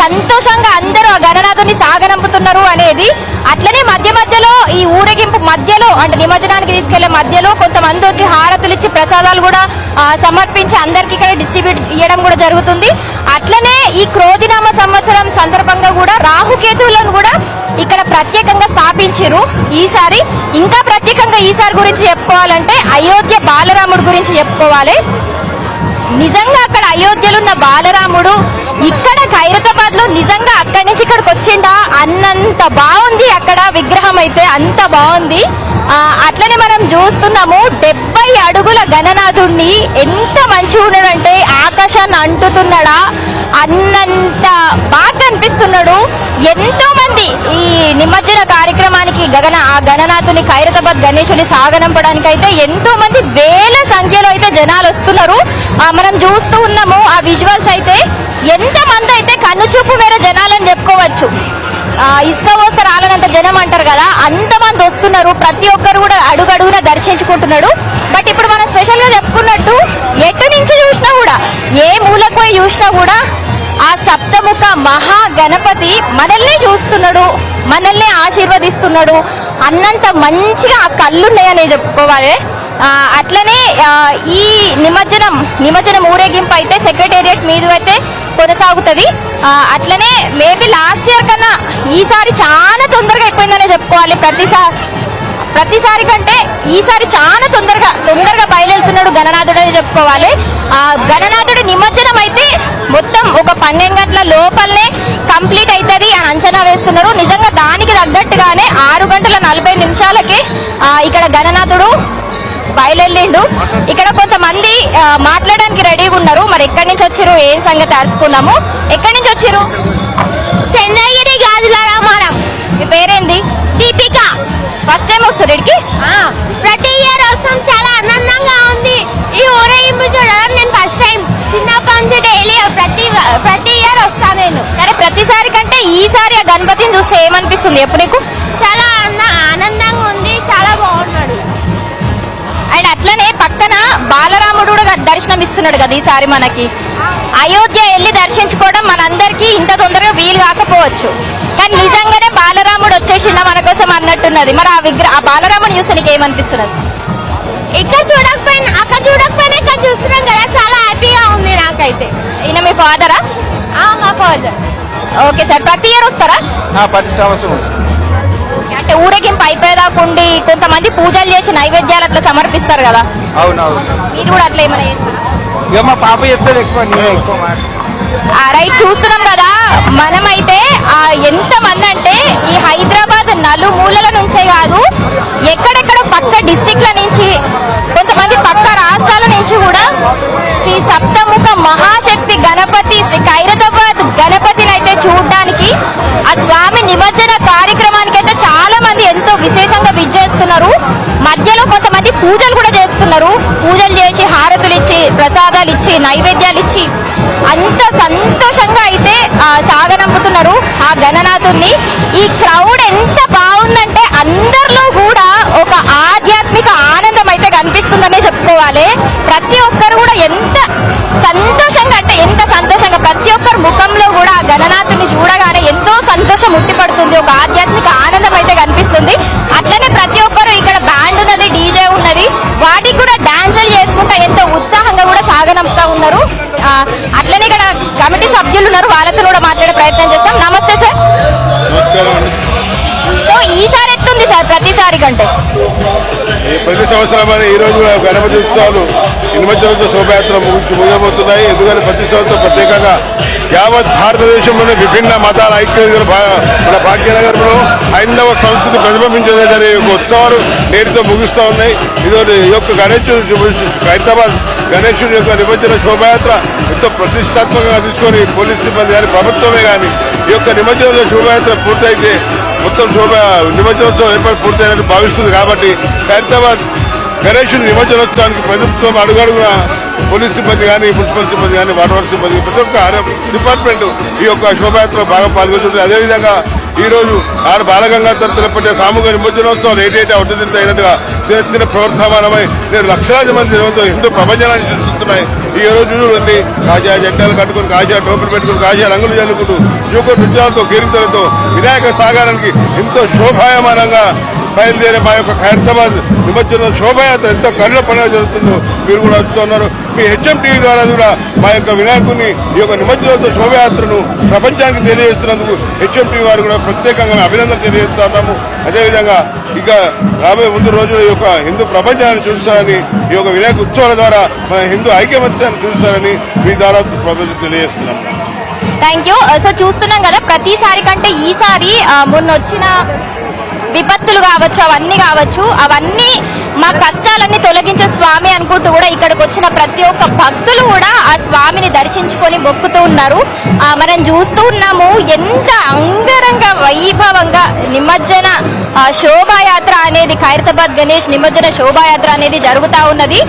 సంతోషంగా అందరూ ఆ గణనాథుని సాగనంపుతున్నారు అనేది అట్లనే మధ్య మధ్యలో ఈ ఊరేగింపు మధ్యలో అంటే నిమజ్జనానికి తీసుకెళ్ళే మధ్యలో కొంతమంది వచ్చి హారతులు ఇచ్చి ప్రసాదాలు కూడా సమర్పించి అందరికి ఇక్కడ డిస్ట్రిబ్యూట్ ఇవ్వడం కూడా జరుగుతుంది. అట్లనే ఈ క్రోధినామ సంవత్సరం సందర్భంగా కూడా రాహుకేతువులను కూడా ఇక్కడ ప్రత్యేకంగా స్థాపించారు ఈసారి ఇంకా ప్రత్యేకంగా ఈసారి గురించి చెప్పుకోవాలంటే అయోధ్య బాలరాముడి గురించి చెప్పుకోవాలి. నిజంగా అక్కడ అయోధ్యలో ఉన్న బాలరాముడు ఇక్కడ ఖైరతాబాద్లో నిజంగా అక్కడి నుంచి ఇక్కడికి వచ్చిందా? అన్నంత బాగుంది అక్కడ విగ్రహం అయితే అంత బాగుంది. అట్లనే మనం చూస్తున్నాము డెబ్బై అడుగుల గణనాథుడిని ఎంత మంచిగా ఉన్నాడంటే ఆకాశాన్ని అంటుతున్నాడా అన్నంత బాగా కనిపిస్తున్నాడు ఎంతో మంది ఈ నిమజ్జన కార్యక్రమానికి గగన ఆ గణనాథుని ఖైరతాబాద్ గణేశుని సాగనంపడానికి అయితే ఎంతో మంది వేల సంఖ్యలో అయితే జనాలు వస్తున్నారు. మనం చూస్తూ ఉన్నాము ఆ విజువల్స్ అయితే ఎంతమంది అయితే కనుచూపు మేర జనాలని చెప్పుకోవచ్చు. ఇసుక పోస్తే రాలనంత అంతమంది వస్తున్నారు. ప్రతి ఒక్కరు కూడా అడుగడుగున దర్శించుకుంటున్నాడు. బట్ ఇప్పుడు మనం స్పెషల్గా చెప్పుకున్నట్టు ఎటు నుంచి చూసినా కూడా ఏ మూలకు పోయి చూసినా కూడా ఆ సప్తముఖ మహా గణపతి మనల్ని చూస్తున్నాడు మనల్ని ఆశీర్వదిస్తున్నాడు. అన్నంత మంచిగా ఆ కళ్ళున్నాయని చెప్పుకోవాలి. అట్లనే ఈ నిమజ్జనం నిమజ్జనం ఊరేగింపు అయితే సెక్రటేరియట్ మీద అయితే కొనసాగుతుంది. అట్లనే మేబీ లాస్ట్ ఇయర్ కన్నా ఈసారి చాలా తొందరగా ఎక్కువైందనే చెప్పుకోవాలి. ప్రతిసారి ప్రతిసారి కంటే ఈసారి చాలా తొందరగా తొందరగా బయలుదేరుతున్నాడు గణనాథుడు అని చెప్పుకోవాలి. ఆ గణనాథుడి నిమజ్జనం అయితే మొత్తం ఒక పన్నెండు గంటల లోపలనే కంప్లీట్ అవుతుంది అని అంచనా వేస్తున్నారు. నిజంగా దానికి తగ్గట్టుగానే ఆరు గంటల నలభై నిమిషాలకి ఇక్కడ గణనాథుడు బయలుదేరిండు. ఇక్కడ కొంతమంది మాట్లాడడానికి రెడీగా ఉన్నారు. మరి ఎక్కడి నుంచి వచ్చారు ఏం సంగతి తెలుసుకుందాము. ఎక్కడి నుంచి వచ్చారు చంద్రగిరి గాజుల రామారం. మీ పేరేంది? దీపిక. ఫస్ట్ టైం వస్తారు ఇక్కడికి? ప్రతి ఇయర్ వస్తాం. చాలా ఆనందంగా ఉంది. ఈ ఊరేగింపు చూడడం నేను ఫస్ట్ టైం చిన్నప్పటి నుంచి డైలీ ప్రతి ప్రతి ఇయర్ వస్తాను నేను. సరే ప్రతిసారి కంటే ఈసారి ఆ గణపతిని చూస్తే ఏమనిపిస్తుంది? ఎప్పుడు నీకు? చాలా అట్లనే పక్కన బాలరాముడు కూడా దర్శనం ఇస్తున్నాడు కదా ఈసారి మనకి. అయోధ్య వెళ్ళి దర్శించుకోవడం మనందరికీ ఇంత తొందరగా వీలు కాకపోవచ్చు. కానీ నిజంగానే బాలరాముడు వచ్చేసిండ మన కోసం అన్నట్టున్నది. మరి ఆ విగ్రహ ఆ బాలరాముడు చూస్తే నీకు ఏమనిపిస్తున్నది ఇక్కడ చూడకపోయినా అక్కడ చూడకపోయినా ఇక్కడ చూస్తున్నాం కదా చాలా హ్యాపీగా ఉంది నాకైతే. ఈయన మీ ఫాదరా? మా ఫాదర్. ఓకే సార్ ప్రతి ఇయర్ వస్తారా? ప్రతి సంవత్సరం వస్తుంది. అంటే ఊరేగింపు అయిపోయేదాకా ఉండి కొంతమంది పూజలు చేసి నైవేద్యాలు అట్లా సమర్పిస్తారు కదా. మీరు కూడా అట్లా ఏమైనా చేస్తారా? ఇక మా పాప చెప్తాడు ఎక్కువ నేను ఎక్కువ మాట. ఆ రైట్ చూస్తున్నాం కదా. మనమైతే ఆ ఎంత మంది అంటే ఈ హైదరాబాద్ నలుమూలల నుంచే కాదు ఎక్కడెక్కడ పక్క డిస్టిక్ల నుంచి కొంతమంది పక్క రాష్ట్రాల నుంచి కూడా శ్రీ సప్తముఖ మహాశక్తి గణపతి శ్రీ ఖైరతాబాద్ గణపతిని అయితే చూడడానికి ఆ స్వామి నిమజ్జన చేస్తున్నారు. మధ్యలో కొంతమంది పూజలు కూడా చేస్తున్నారు. పూజలు చేసి హారతులు ఇచ్చి ప్రసాదాలు ఇచ్చి నైవేద్యాలు ఇచ్చి అంత సంతోషంగా అయితే సాగనంపుతున్నారు ఆ గణనాథుణ్ణి. ఈ క్రౌడ్ ఎంత బాగా సో ఈసారి ఎత్తుంది సార్? ప్రతిసారి కంటే? ఈ ప్రతి సంవత్సరం ఈ రోజు గణపతి ఉత్సవాలు. నిమజ్జనంతో శోభయాత్ర ముగించి ముగియబోతున్నాయి ఎందుకంటే ప్రతి సంవత్సరం ప్రత్యేకంగా యావత్ భారతదేశంలోని విభిన్న మతాల ఐక్యతను భా- మన భాగ్యనగరంలో హైందవ సంస్కృతి ప్రతిబింబించేదని ఒక ఉత్సవాలు నేటితో ముగిస్తూ ఉన్నాయి. ఇదో ఈ యొక్క గణేశుడు హైదరాబాద్ గణేశుడి యొక్క నిమజ్జన శోభయాత్ర ఎంతో ప్రతిష్టాత్మకంగా తీసుకొని పోలీస్ సిబ్బంది కానీ ప్రభుత్వమే కానీ ఈ యొక్క నిమజ్జన శోభయాత్ర పూర్తయితే మొత్తం శోభ నిమజ్జనోత్సవం ఏర్పాటు పూర్తయినట్టు భావిస్తుంది కాబట్టి హైదరాబాద్ గణేశుని నిమజ్జనోత్సవానికి ప్రభుత్వం అడుగడుగున పోలీస్ సిబ్బంది కానీ మున్సిపల్ సిబ్బంది కానీ వాటర్ సిబ్బంది ప్రతి ఒక్క డిపార్ట్మెంట్ ఈ యొక్క శోభయాత్రలో బాగా పాల్గొంటుంది. అదేవిధంగా ఈ రోజు ఆరు బాలగంగాధర్ తలపట్టే సామూహిక నిమజ్జనోత్సవం ఏటైతే అవుతుంది అయినట్టుగా దినదిన ప్రవర్తమానమై నేను లక్షలాది మంది హిందూ ప్రపంచాన్ని చూస్తున్నాయి. ఈ రోజు చూడండి కాజా జెండాలు కట్టుకుని కాజా టోపులు పెట్టుకుని కాజా రంగులు చల్లుకుంటూ యువకుడు నృత్యాలతో కీర్తనలతో వినాయక సాగరానికి ఎంతో శోభాయమానంగా బయలుదేరే మా యొక్క ఖైరతాబాద్ నిమజ్జన శోభయాత్ర ఎంతో కరుణ పండుగ జరుగుతుందో మీరు కూడా వస్తున్నారు మీ హెచ్ఎం టీవీ ద్వారా కూడా మా యొక్క వినాయకుని ఈ యొక్క నిమజ్జనతో శోభయాత్రను ప్రపంచానికి తెలియజేస్తున్నందుకు హెచ్ఎం టీవీ వారు కూడా ప్రత్యేకంగా అభినందన తెలియజేస్తున్నాము అదేవిధంగా ఇక రాబోయే ముందు రోజుల ఈ యొక్క హిందూ ప్రపంచాన్ని చూస్తారని ఈ యొక్క వినాయక ఉత్సవాల ద్వారా మన హిందూ ఐక్యమత్యాన్ని చూస్తారని మీ ద్వారా ప్రపంచం తెలియజేస్తున్నాము. థ్యాంక్ యూ సో చూస్తున్నాం కదా ప్రతిసారి కంటే ఈసారి ఆ, మొన్న వచ్చిన విపత్తులు కావచ్చు అవన్నీ కావచ్చు అవన్నీ మా కష్టాలన్నీ తొలగించే స్వామి అనుకుంటూ కూడా ఇక్కడికి వచ్చిన ప్రతి ఒక్క భక్తులు కూడా ఆ స్వామిని దర్శించుకొని మొక్కుతూ ఉన్నారు. మనం చూస్తూ ఉన్నాము ఎంత అంగరంగ వైభవంగా నిమజ్జన శోభాయాత్ర అనేది ఖైరతాబాద్ గణేష్ నిమజ్జన శోభాయాత్ర అనేది జరుగుతూ ఉన్నది.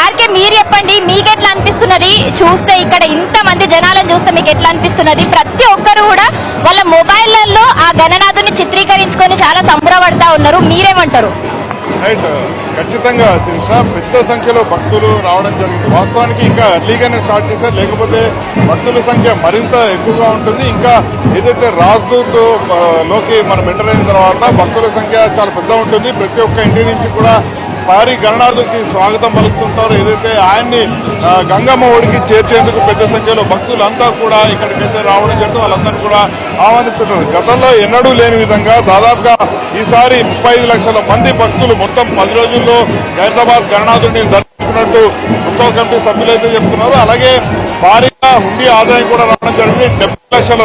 ఆర్కే మీ చెప్పండి మీకు ఎట్లా అనిపిస్తున్నది చూస్తే ఇక్కడ ఇంతమంది జనాలను చూస్తే మీకు ఎట్లా అనిపిస్తున్నది? ప్రతి ఒక్కరు కూడా వాళ్ళ మొబైళ్ళలో ఆ గణనాథుని చిత్రీకరించుకొని చాలా సంబరపడతా ఉన్నారు. మీరేమంటారు? రైట్ ఖచ్చితంగా శిరీష పెద్ద సంఖ్యలో భక్తులు రావడం జరిగింది. వాస్తవానికి ఇంకా ఎర్లీగానే స్టార్ట్ చేశారు. లేకపోతే భక్తుల సంఖ్య మరింత ఎక్కువగా ఉంటుంది. ఇంకా ఏదైతే రాజదూత్లోకి మనం ఎంటర్ అయిన తర్వాత భక్తుల సంఖ్య చాలా పెద్ద ఉంటుంది. ప్రతి ఒక్క ఇంటి నుంచి కూడా భారీ గణనాథులకి స్వాగతం పలుకుతుంటారో. ఏదైతే ఆయన్ని గంగమ్మ ఒడికి చేర్చేందుకు పెద్ద సంఖ్యలో భక్తులంతా కూడా ఇక్కడికైతే రావడం జరిగింది వాళ్ళందరూ కూడా ఆహ్వానిస్తున్నారు. గతంలో ఎన్నడూ లేని విధంగా దాదాపుగా ఈసారి ముప్పై ఐదు లక్షల మంది భక్తులు మొత్తం పది రోజుల్లో హైదరాబాద్ గణనాథుడిని దర్శించుకున్నట్టు ఉత్సవ కమిటీ సభ్యులైతే చెప్తున్నారు. అలాగే భారీగా హుండీ ఆదాయం కూడా రావడం జరిగింది. డెబ్బై లక్షల